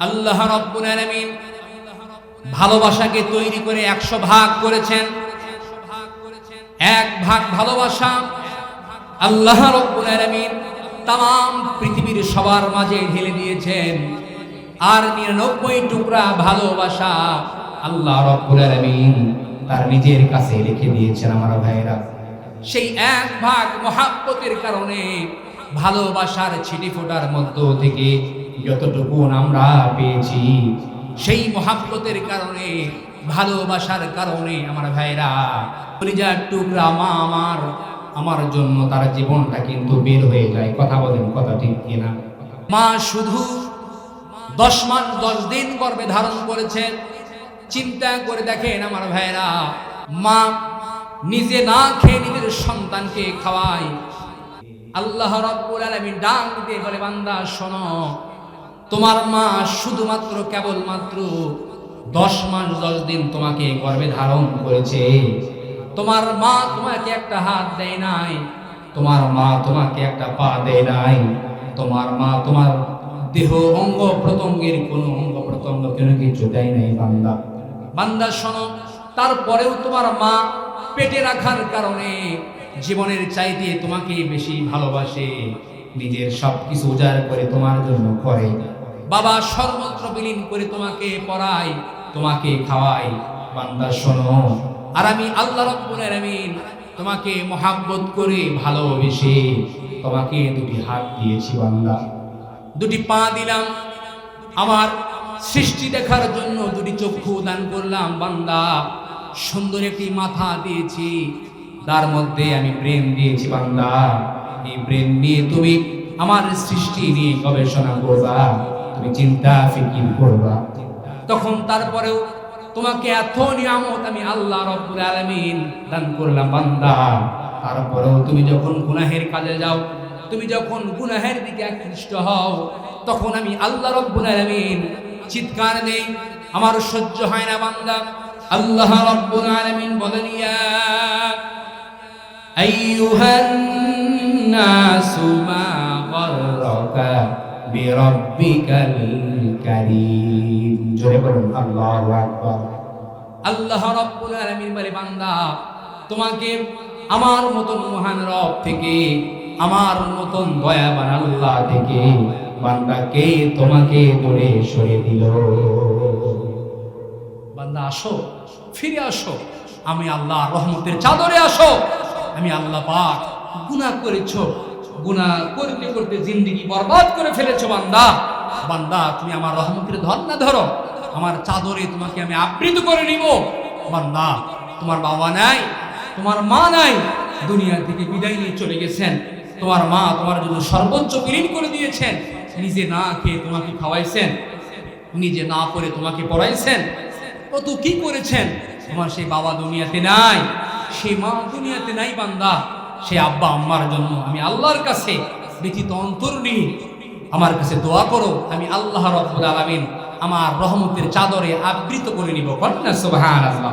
আল্লাহ রব্বুল ভালোবাসাকে তৈরি করে একশো ভাগ করেছেন। এক ভাগ ভালোবাসা আল্লাহ রব্বুল আলামিন তাম পৃথিবীর সবার মাঝে ঢেলে দিয়েছেন। আর নিরানব্বই টুকরা ভালোবাসা আল্লাহ রব্বুল আলামিন তার নিজের কাছে রেখে দিয়েছেন আমার ভাইরা সেই এক ভাগ মহাব্বতের কারণে ভালোবাসার ছিটি ফোটার মধ্য থেকে যতটুকু আমরা পেয়েছি। সেই মহাব্বতের কারণে, ভালোবাসার কারণে আমার ভাইরা কলিজার টুকরা মা আমার আমার জন্য তার জীবনটা কিন্তু বের হয়ে যায়। কথা বলেন, কথা ঠিক কিনা? মা শুধু দশ মাস, দশ দিন গর্ভে ধারণ করেছেন। চিন্তা করে দেখেন আমার ভাইরা মা নিজে না খেয়ে নিজের সন্তানকে খাওয়ায়। আল্লাহ রাব্বুল আলামিন ডাক দিয়ে বলে, বান্দা শোনো তোমার মা শুধুমাত্র কেবলমাত্র দশ মাস, দশ দিন তোমাকে গর্ভে ধারণ করেছে। তোমার মা তোমাকে একটা হাত দেয় নাই, তোমার মা তোমাকে একটা পা দেয় নাই, তোমার মা তোমার দেহ অঙ্গ প্রত্যঙ্গের কোনো অঙ্গ প্রত্যঙ্গ কোনো কিছু দেয় নাই, বান্দা। বান্দা, শোনো, তারপরেও তোমার মা পেটে রাখার কারণে জীবনের চাইতে তোমাকে বেশি ভালোবাসে, নিজের সব কিছু উজাড় করে তোমার জন্য করে। বাবা, সর্বত্র বিলীন করে তোমাকে পড়ায় তোমাকে খাওয়াই। বান্দা, শোনো। আর আমি আল্লাহ রব্বুল আলামিন তোমাকে মহাব্বত করে ভালোবেসে তোমাকে দুটি হাত দিয়েছি, বান্দা। দুটি পা দিলাম। আমার সৃষ্টি দেখার জন্য দুটি চক্ষু দান করলাম, বান্দা। সুন্দর একটি মাথা দিয়েছি। তার মধ্যে আমি ব্রেন দিয়েছি, বান্দা। এই ব্রেন নিয়ে তুমি আমার সৃষ্টি নিয়ে গবেষণা করবা। তুমি চিন্তা ফিকির করবা। তখন তারপরেও তোমাকে এত নিয়ামত আমি আল্লাহ রব্বুল আলামিন দান করলাম, বান্দা। তারপরেও তুমি যখন গুনাহের কাজে যাও, তুমি যখন গুনাহের দিকে আকৃষ্ট হও, তখন আমি আল্লাহ রব্বুল আলামিন চিৎকার দেই, আমার সহ্য হয় না, বান্দা। আল্লাহ রব্বুল আলামিন বলেন, ইয়া আইয়ুহান নাসু মা গররাকা বিরাব্বিকাল কারীম। জোরে বলুন, আল্লাহু আকবার। আল্লাহ রব্বুল আলামিন বলে, বান্দা, তোমাকে আমার মতন মহান রব থেকে, আমার মতন দয়াবান আল্লাহ থেকে বান্দাকে তোমাকে দূরে সরে দিল? বান্দা, আসো, ফিরে আসো। আমি আল্লাহ রহমতের চাদরে আসো। আমি আল্লাহ পাক গুনাহ করেছ। গুনাহ করতে করতে জিন্দেগি বরবাদ করে ফেলেছো বান্দা। বান্দা, তুমি আমার রহমতের ধর না ধরো। আমার চাদরে তোমাকে আমি আবৃত করে নিব। বান্দা, তোমার বাবা নাই, তোমার মা নাই দুনিয়া থেকে বিদায় নিয়ে চলে গেছেন। তোমার মা তোমার জন্য সর্বোচ্চ বিলীন করে দিয়েছেন। নিজে না খেয়ে তোমাকে খাওয়াইছেন। নিজে না করে তোমাকে পড়াইছেন। কত কি করেছেন? তোমার সেই বাবা দুনিয়াতে নাই, সেই মা দুনিয়াতে নাই বান্দা। সে আব্বা আম্মার জন্য আমি আল্লাহর কাছে ব্যথিত অন্তর নিই। আমার কাছে দোয়া করো, আমি আল্লাহ রব্বুল আলমিন আমার রহমতের চাদরে আবৃত করে নিব। কন্যা সুবহানাল্লাহ।